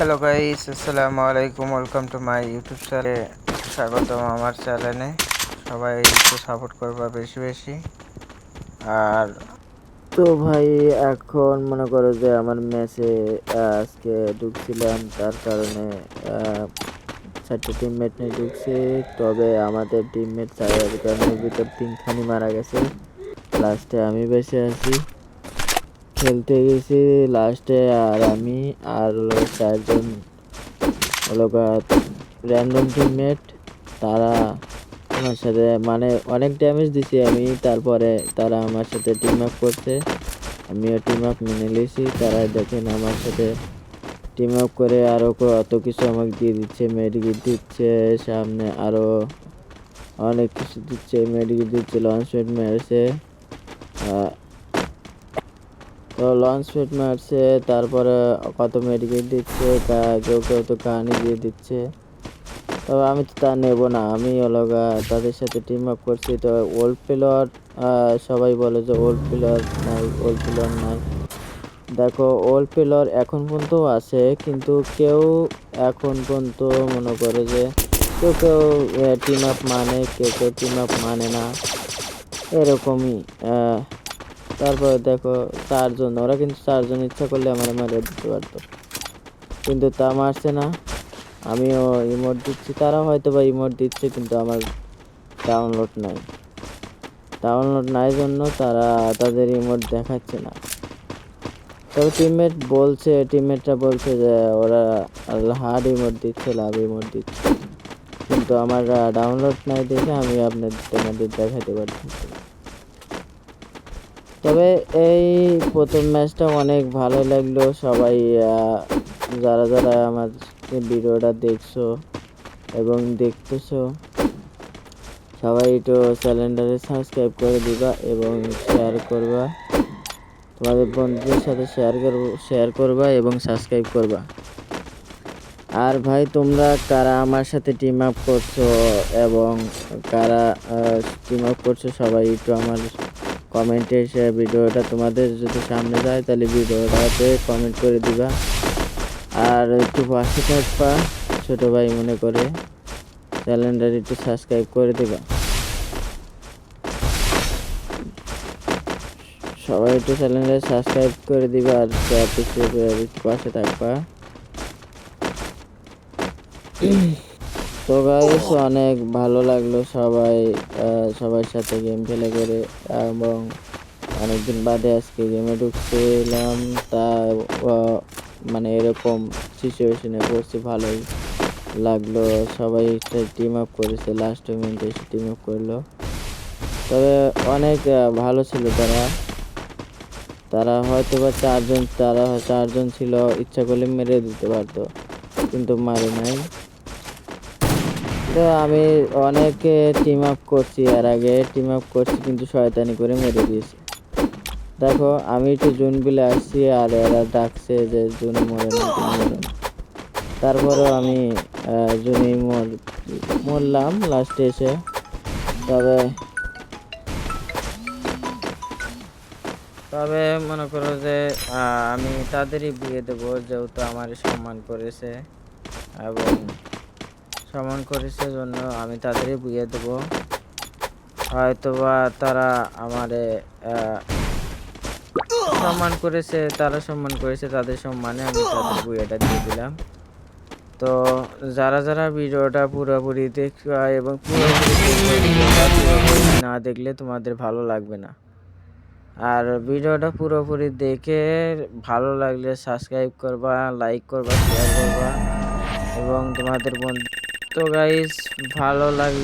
Hello guys আসসালামু আলাইকুম welcome to my YouTube চ্যানেলে স্বাগতম আমার চ্যানেলে সবাই একটু সাপোর্ট করবা বেশি বেশি। আর তো ভাই, এখন মনে করো যে আমার ম্যাচে আজকে ঢুকছিলাম। তার কারণে চারটে টিমমেট নিয়ে ঢুকছি। তবে আমাদের টিমমেট চারের কারণে ভিতর তিনখানি মারা গেছে। লাস্টে আমি বেঁচে আছি। খেলতে গেছি লাস্টে আর আমি আর চারজন র্যান্ডম টিমমেট তারা আমার সাথে মানে অনেক ড্যামেজ দিছি আমি, তারপরে তারা আমার সাথে টিম আপ করছে। আমিও টিম আপ মেনে নিয়েছি তারা দেখেন আমার সাথে টিম আপ করে আরও কত কিছু আমাকে দিয়ে দিচ্ছে মেডিকেট দিচ্ছে, সামনে আরও অনেক কিছু দিচ্ছে মেডিকেট দিচ্ছে লঞ্চ প্যাড মেরেছে। লঞ্চ প্যাড মারছে, তারপরে কত মেডিকেট দিচ্ছে, তা কেউ কেউ তো কাহানি দিয়ে দিচ্ছে। তবে আমি তো তা নেব না, আমি হলো গা তাদের সাথে টিম আপ করছি। তো ওল্ড প্লেয়ার সবাই বলে যে ওল্ড প্লেয়ার নাই ওল্ড প্লেয়ার নাই। দেখো ওল্ড প্লেয়ার এখন পর্যন্ত আছে, কিন্তু কেউ এখন পর্যন্ত মনে করে যে কেউ কেউ টিম আপ মানে কেউ কেউ টিম আপ মানে না। এরকমই তারপরে দেখো চারজন, ওরা কিন্তু চারজন ইচ্ছা করলে আমার মারিয়ে দিতে পারতো। কিন্তু তা মারছে না। আমিও ইমোট দিচ্ছি। তারা হয়তো বা ইমোট দিচ্ছে, কিন্তু আমার ডাউনলোড নাই। ডাউনলোড নাই জন্য তারা তাদের ইমোট দেখাচ্ছে না। তবে টিমমেট বলছে টিমমেটরা বলছে যে, ওরা হার্ড ইমোট দিচ্ছে, লাভ ইমোট দিচ্ছে। কিন্তু আমার ডাউনলোড নাই দেখে আমি আপনাদের তোমাদের দেখাতে পারছি। তবে এই প্রথম ম্যাচটা অনেক ভালো লাগল। সবাই যারা যারা আমার ভিডিওটা দেখছ এবং দেখতেছো, সবাই একটু চ্যানেলটারে সাবস্ক্রাইব করে দিবা এবং শেয়ার করবা। তোমাদের বন্ধুদের সাথে শেয়ার শেয়ার করবা এবং সাবস্ক্রাইব করবা। আর ভাই, তোমরা কারা আমার সাথে টিম আপ করছ এবং কারা টিম আপ করছ সবাই একটু আমার কমেন্টে এসে ভিডিওটা তোমাদের যদি সামনে যায়, তাহলে ভিডিওটাতে কমেন্ট করে দিবা। আর একটু পাশে থাকবা, ছোট ভাই মনে করে। চ্যানেলটা একটু সাবস্ক্রাইব করে দিবা। সবাই একটু চ্যানেলটা সাবস্ক্রাইব করে দিবা আর একটু পাশে থাকবা। তো গাইস অনেক ভালো লাগল সবাই সবার সাথে গেম খেলে করে এবং অনেকদিন বাদে আজকে গেমে ঢুকছিলাম তা মানে এরকম সিচুয়েশনে পড়ছি, ভালোই লাগল। সবাই টিম আপ করেছে লাস্ট মিনিটে এসে টিম আপ করল। তবে অনেক ভালো ছিল তারা। তারা হয়তো বা চারজন, তারা চারজন ছিল, ইচ্ছা করলে মেরে দিতে পারতো, কিন্তু মারে নাই। তো আমি অনেকে টিম আপ করছি, এর আগে টিম আপ করছি কিন্তু শয়তানি করে মেরে দিয়েছি। দেখো, আমি একটু জুন বিলে আসছি আর এরা ডাকছে যে জুন মরে তারপরেও আমি জুনি মর, মরলাম লাস্টে এসে। তবে তবে মনে করো যে আমি তাদেরই বিয়ে দেবো যেহেতু আমার সম্মান করেছে। এবং সম্মান করেছে জন্য আমি তাদেরই বিয়ে দেবো। হয়তো বা তারা আমারে সম্মান করেছে, তারা সম্মান করেছে, তাদের সম্মানে আমি তাদের বিয়েটা দিয়ে দিলাম। তো যারা যারা ভিডিওটা পুরোপুরি দেখবা এবং পুরোপুরি না দেখলে তোমাদের ভালো লাগবে না। আর ভিডিওটা পুরোপুরি দেখে ভালো লাগলে সাবস্ক্রাইব করবা, লাইক করবা শেয়ার করবা, এবং তোমাদের বন্ধু তো গাইস ভালো লাগলে।